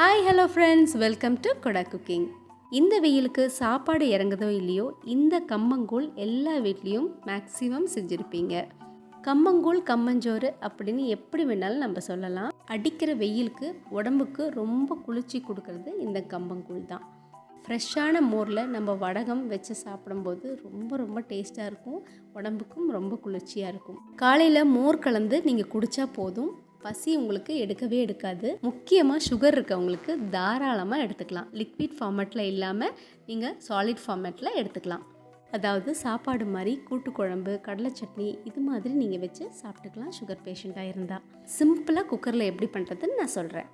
Hi hello friends welcome to கொடா cooking இந்த வெயிலுக்கு சாப்பாடு இறங்குதோ இல்லையோ இந்த கம்மங்கூழ் எல்லா வீட்லேயும் மேக்ஸிமம் செஞ்சுருப்பீங்க. கம்மங்கூழ் கம்மஞ்சோறு அப்படின்னு எப்படி வேணாலும் நம்ம சொல்லலாம். அடிக்கிற வெயிலுக்கு உடம்புக்கு ரொம்ப குளிர்ச்சி கொடுக்கறது இந்த கம்பங்கூழ் தான். ஃப்ரெஷ்ஷான மோரில் நம்ம வடகம் வச்சு சாப்பிடும்போது ரொம்ப ரொம்ப டேஸ்ட்டாக இருக்கும். உடம்புக்கும் ரொம்ப குளிர்ச்சியாக இருக்கும். காலையில் மோர் கலந்து நீங்கள் குடித்தா போதும். பசி உங்களுக்கு எடுக்கவே எடுக்காது. முக்கியமாக சுகர் இருக்கவங்களுக்கு தாராளமாக எடுத்துக்கலாம். லிக்விட் ஃபார்மேட்டில் இல்லாமல் நீங்கள் சாலிட் ஃபார்மேட்டில் எடுத்துக்கலாம். அதாவது சாப்பாடு மாதிரி கூட்டு குழம்பு கடலை சட்னி இது மாதிரி நீங்கள் வச்சு சாப்பிட்டுக்கலாம் சுகர் பேஷண்ட்டாக இருந்தால் சிம்பிளாக குக்கரில் எப்படி பண்ணுறதுன்னு நான் சொல்கிறேன்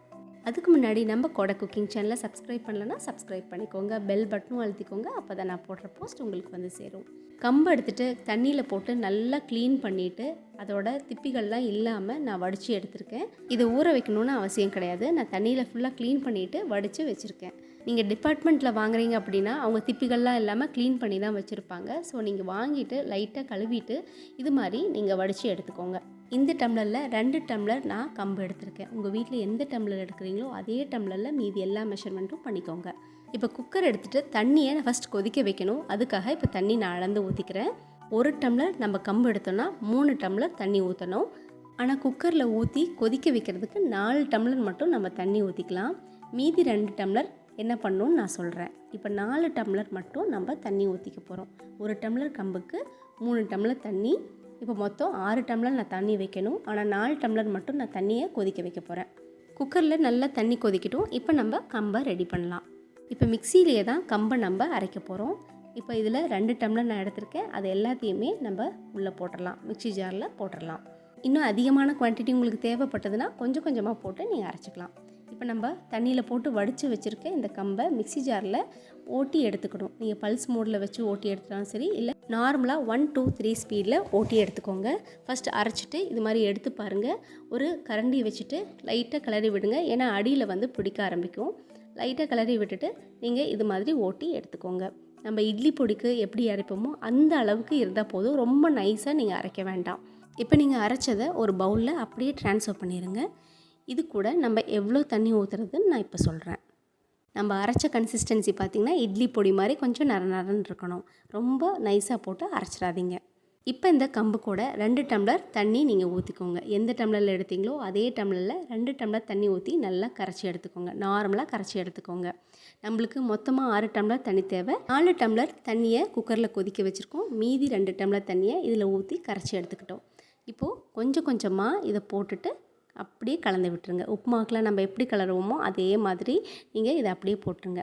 அதுக்கு முன்னாடி நம்ம கொடை குக்கிங் சேனலை சப்ஸ்கிரைப் பண்ணலன்னா சப்ஸ்கிரைப் பண்ணிக்கோங்க. பெல் பட்டனும் அழுத்திக்கோங்க. அப்போ தான் நான் போடுற போஸ்ட் உங்களுக்கு வந்து சேரும். கம்பு எடுத்துகிட்டு தண்ணியில் போட்டு நல்லா க்ளீன் பண்ணிவிட்டு அதோட திப்பிகள்லாம் இல்லாமல் நான் வடித்து எடுத்திருக்கேன். இதை ஊற வைக்கணும்னு அவசியம் கிடையாது. நான் தண்ணியில் ஃபுல்லாக க்ளீன் பண்ணிவிட்டு வடித்து வச்சுருக்கேன். நீங்கள் டிபார்ட்மெண்ட்டில் வாங்குறீங்க அப்படின்னா அவங்க திப்பிகள்லாம் இல்லாமல் க்ளீன் பண்ணி தான் வச்சுருப்பாங்க. ஸோ நீங்கள் வாங்கிட்டு லைட்டாக கழுவிட்டு இது மாதிரி நீங்கள் வடித்து எடுத்துக்கோங்க. இந்த டம்ளரில் ரெண்டு டம்ளர் நான் கம்பு எடுத்திருக்கேன். உங்கள் வீட்டில் எந்த டம்ளர் எடுக்கிறீங்களோ அதே டம்ளரில் மீதி எல்லா மெஷர்மெண்ட்டும் பண்ணிக்கோங்க. இப்போ குக்கர் எடுத்துகிட்டு தண்ணியை நான் ஃபஸ்ட் கொதிக்க வைக்கணும். அதுக்காக இப்போ தண்ணி நான் அளந்து ஊற்றிக்கிறேன் ஒரு டம்ளர் நம்ம கம்பு எடுத்தோன்னா மூணு டம்ளர் தண்ணி ஊற்றணும் ஆனால் குக்கரில் ஊற்றி கொதிக்க வைக்கிறதுக்கு நாலு டம்ளர் மட்டும் நம்ம தண்ணி ஊற்றிக்கலாம் மீதி ரெண்டு டம்ளர் என்ன பண்ணணும்னு நான் சொல்கிறேன் இப்போ நாலு டம்ளர் மட்டும் நம்ம தண்ணி ஊற்றிக்க போகிறோம் ஒரு டம்ளர் கம்புக்கு மூணு டம்ளர் தண்ணி இப்போ மொத்தம் ஆறு டம்ளர் நான் தண்ணி வைக்கணும். ஆனால் நாலு டம்ளர் மட்டும் நான் தண்ணியை கொதிக்க வைக்க போகிறேன் குக்கரில் நல்லா தண்ணி கொதிக்கட்டும். இப்போ நம்ம கம்பை ரெடி பண்ணலாம். இப்போ மிக்சியிலேயே தான் கம்பை நம்ம அரைக்க போகிறோம் இப்போ இதில் ரெண்டு டம்ளர் நான் எடுத்திருக்கேன். அது எல்லாத்தையுமே நம்ம உள்ளே போட்டுடலாம். மிக்சி ஜாரில் போட்டுடலாம். இன்னும் அதிகமான குவான்டிட்டி உங்களுக்கு தேவைப்பட்டதுன்னா கொஞ்சம் கொஞ்சமாக போட்டு நீங்கள் அரைச்சிக்கலாம். இப்போ நம்ம தண்ணியில் போட்டு வடித்து வச்சுருக்க இந்த கம்பை மிக்சி ஜாரில் ஓட்டி எடுத்துக்கணும். நீங்கள் பல்ஸ் மோடில் வச்சு ஓட்டி எடுத்தாலும் சரி இல்லை நார்மலாக ஒன் டூ த்ரீ ஸ்பீடில் ஓட்டி எடுத்துக்கோங்க. ஃபஸ்ட் அரைச்சிட்டு இது மாதிரி எடுத்து பாருங்கள் ஒரு கரண்டி வச்சுட்டு லைட்டாக கிளறி விடுங்க. ஏன்னா அடியில் வந்து பிடிக்க ஆரம்பிக்கும். லைட்டாக கிளறி விட்டுட்டு நீங்கள் இது மாதிரி ஓட்டி எடுத்துக்கோங்க. நம்ம இட்லி பொடிக்கு எப்படி அரைப்போமோ அந்த அளவுக்கு இருந்தால் போதும். ரொம்ப நைஸாக நீங்கள் அரைக்க வேண்டாம். இப்போ நீங்கள் அரைச்சதை ஒரு பவுலில் அப்படியே ட்ரான்ஸ்ஃபர் பண்ணிடுங்க இது கூட நம்ம எவ்வளோ தண்ணி ஊற்றுறதுன்னு நான் இப்போ சொல்கிறேன் நம்ம அரைச்ச கன்சிஸ்டன்சி பார்த்திங்கன்னா இட்லி பொடி மாதிரி கொஞ்சம் நர நரன்னு இருக்கணும். ரொம்ப நைஸாக போட்டு அரைச்சிடாதீங்க. இப்போ இந்த கம்பு கூட ரெண்டு டம்ளர் தண்ணி நீங்கள் ஊற்றிக்கோங்க எந்த டம்ளரில் எடுத்தீங்களோ அதே டம்ளரில் ரெண்டு டம்ளர் தண்ணி ஊற்றி நல்லா கரைச்சி எடுத்துக்கோங்க. நார்மலாக கரைச்சி எடுத்துக்கோங்க. நம்மளுக்கு மொத்தமாக ஆறு டம்ளர் தண்ணி தேவை. நாலு டம்ளர் தண்ணியை குக்கரில் கொதிக்க வச்சுருக்கோம். மீதி ரெண்டு டம்ளர் தண்ணியை இதில் ஊற்றி கரைச்சி எடுத்துக்கிட்டோம். இப்போது கொஞ்சம் கொஞ்சமாக இதை போட்டுட்டு அப்படியே கலந்து விட்டுருங்க. உப்புமாக்கெலாம் நம்ம எப்படி கலருவோமோ அதே மாதிரி நீங்கள் இதை அப்படியே போட்டுருங்க.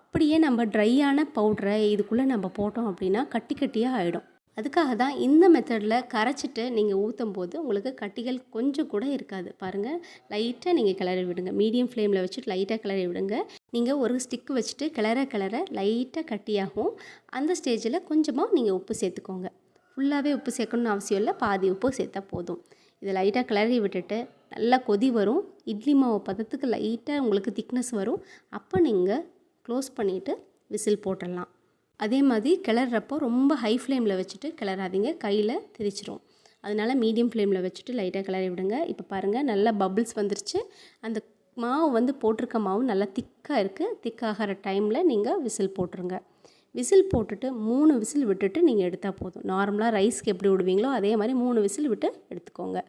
அப்படியே நம்ம ட்ரையான பவுட்ரை இதுக்குள்ளே நம்ம போட்டோம் அப்படின்னா கட்டி கட்டியாக ஆகிடும் அதுக்காக தான் இந்த மெத்தடில் கரைச்சிட்டு நீங்கள் ஊற்றும் போது உங்களுக்கு கட்டிகள் கொஞ்சம் கூட இருக்காது. பாருங்கள் லைட்டாக நீங்கள் கிளறி விடுங்க. மீடியம் ஃப்ளேமில் வச்சுட்டு லைட்டாக கிளறி விடுங்க. நீங்கள் ஒரு ஸ்டிக் வச்சுட்டு கிளற கிளற லைட்டாக கட்டியாகும். அந்த ஸ்டேஜில் கொஞ்சமாக நீங்கள் உப்பு சேர்த்துக்கோங்க. ஃபுல்லாகவே உப்பு சேர்க்கணும்னு அவசியம் இல்லை பாதி உப்பு சேர்த்தா போதும். இதை லைட்டாக கிளறி விட்டுட்டு நல்லா கொதி வரும். இட்லி மாவு பதத்துக்கு லைட்டாக உங்களுக்கு திக்னஸ் வரும். அப்போ நீங்கள் க்ளோஸ் பண்ணிவிட்டு விசில் போட்டுடலாம். அதே மாதிரி கிளறப்போ ரொம்ப ஹை ஃப்ளேமில் வச்சுட்டு கிளறாதீங்க. கையில் திரிச்சிரும் அதனால் மீடியம் ஃப்ளேமில் வச்சுட்டு லைட்டாக கிளறி விடுங்க. இப்போ பாருங்கள் நல்லா பபிள்ஸ் வந்துருச்சு. அந்த மாவு வந்து போட்டிருக்க மாவு நல்லா திக்காக இருக்குது திக்காகிற டைமில் நீங்கள் விசில் போட்டுருங்க. விசில் போட்டுட்டு மூணு விசில் விட்டுட்டு நீங்கள் எடுத்தால் போதும். நார்மலாக ரைஸ்க்கு எப்படி விடுவீங்களோ அதே மாதிரி மூணு விசில் விட்டு எடுத்துக்கோங்க.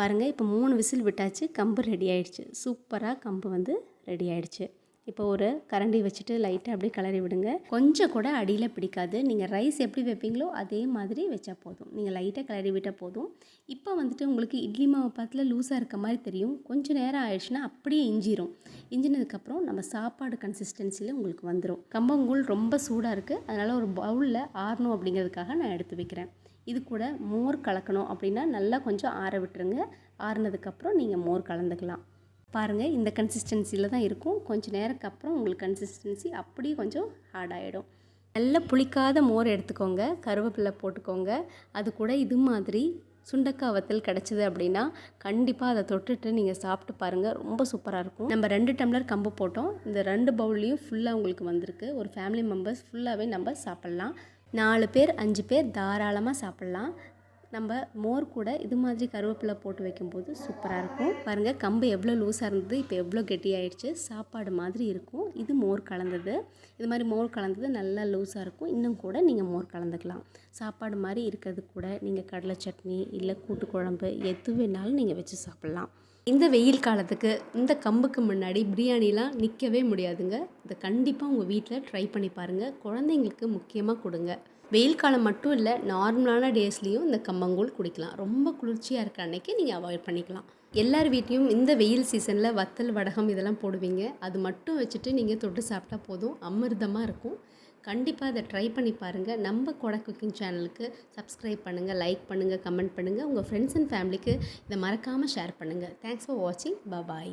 பாருங்கள் இப்போ மூணு விசில் விட்டாச்சு கம்பு ரெடி ஆயிடுச்சு. சூப்பராக கம்பு வந்து ரெடி ஆயிடுச்சு. இப்போ ஒரு கரண்டி வச்சுட்டு லைட்டாக அப்படியே கிளறி விடுங்க. கொஞ்சம் கூட அடியில் பிடிக்காது. நீங்கள் ரைஸ் எப்படி வைப்பீங்களோ அதே மாதிரி வச்சா போதும். நீங்கள் லைட்டாக கிளறி விட்டால் போதும். இப்போ வந்துட்டு உங்களுக்கு இட்லி மாவு பாத்தில் லூஸாக இருக்க மாதிரி தெரியும். கொஞ்சம் நேரம் ஆயிடுச்சுன்னா அப்படியே இஞ்சிரும். இஞ்சினதுக்கப்புறம் நம்ம சாப்பாடு கன்சிஸ்டன்சியில் உங்களுக்கு வந்துடும் கம்பங்கூழ் ரொம்ப சூடாக இருக்குது அதனால் ஒரு பவுலில் ஆறணும் அப்படிங்கிறதுக்காக நான் எடுத்து வைக்கிறேன். இது கூட மோர் கலக்கணும் அப்படின்னா நல்லா கொஞ்சம் ஆற விட்டுருங்க. ஆறுனதுக்கப்புறம் நீங்கள் மோர் கலந்துக்கலாம். பாருங்கள் இந்த கன்சிஸ்டன்சியில் தான் இருக்கும். கொஞ்சம் நேரத்துக்கு அப்புறம் உங்களுக்கு கன்சிஸ்டன்சி அப்படியே கொஞ்சம் ஹார்ட் ஆகிடும் நல்ல புளிக்காத மோர் எடுத்துக்கோங்க. கருவேப்பிலை போட்டுக்கோங்க. அது கூட இது மாதிரி சுண்டக்காய் வத்தல் கிடச்சிது அப்படின்னா கண்டிப்பாக அதை தொட்டுட்டு நீங்கள் சாப்பிட்டு பாருங்கள் ரொம்ப சூப்பராக இருக்கும். நம்ம ரெண்டு டம்ளர் கம்பு போட்டோம். இந்த ரெண்டு பவுல்லையும் ஃபுல்லாக உங்களுக்கு வந்திருக்கு. ஒரு ஃபேமிலி மெம்பர்ஸ் ஃபுல்லாகவே நம்ம சாப்பிட்லாம். நாலு பேர் அஞ்சு பேர் தாராளமாக சாப்பிட்லாம். நம்ம மோர் கூட இது மாதிரி கருவேப்பிலை போட்டு வைக்கும்போது சூப்பராக இருக்கும். பாருங்கள் கம்பு எவ்வளோ லூஸாக இருந்தது இப்போ எவ்வளோ கெட்டியாயிடுச்சு. சாப்பாடு மாதிரி இருக்கும். இது மோர் கலந்தது. இது மாதிரி மோர் கலந்தது நல்லா லூஸாக இருக்கும். இன்னும் கூட நீங்கள் மோர் கலந்துக்கலாம். சாப்பாடு மாதிரி இருக்கிறது கூட நீங்கள் கடலை சட்னி இல்லை கூட்டு குழம்பு எது வேணாலும் நீங்கள் வச்சு சாப்பிட்லாம். இந்த வெயில் காலத்துக்கு இந்த கம்புக்கு முன்னாடி பிரியாணிலாம் நிற்கவே முடியாதுங்க. இதை கண்டிப்பாக உங்கள் வீட்டில் ட்ரை பண்ணி பாருங்கள் குழந்தைங்களுக்கு முக்கியமாக கொடுங்க. வெயில் காலம் மட்டும் இல்லை நார்மலான டேஸ்லேயும் இந்த கம்பங்கூழ் குடிக்கலாம். ரொம்ப குளிர்ச்சியாக இருக்க அன்னைக்கு நீங்கள் அவாய்ட் பண்ணிக்கலாம். எல்லார் வீட்லேயும் இந்த வெயில் சீசனில் வத்தல் வடகம் இதெல்லாம் போடுவீங்க. அது மட்டும் வச்சுட்டு நீங்கள் தொட்டு சாப்பிட்டா போதும். அமிர்தமாக இருக்கும். கண்டிப்பாக அதை ட்ரை பண்ணி பாருங்கள் நம்ம கொடை குக்கிங் சேனலுக்கு சப்ஸ்கிரைப் பண்ணுங்கள் லைக் பண்ணுங்கள் கமெண்ட் பண்ணுங்கள் உங்கள் ஃப்ரெண்ட்ஸ் அண்ட் ஃபேமிலிக்கு இதை மறக்காமல் ஷேர் பண்ணுங்கள் தேங்க்ஸ் ஃபார் வாட்சிங் பாய்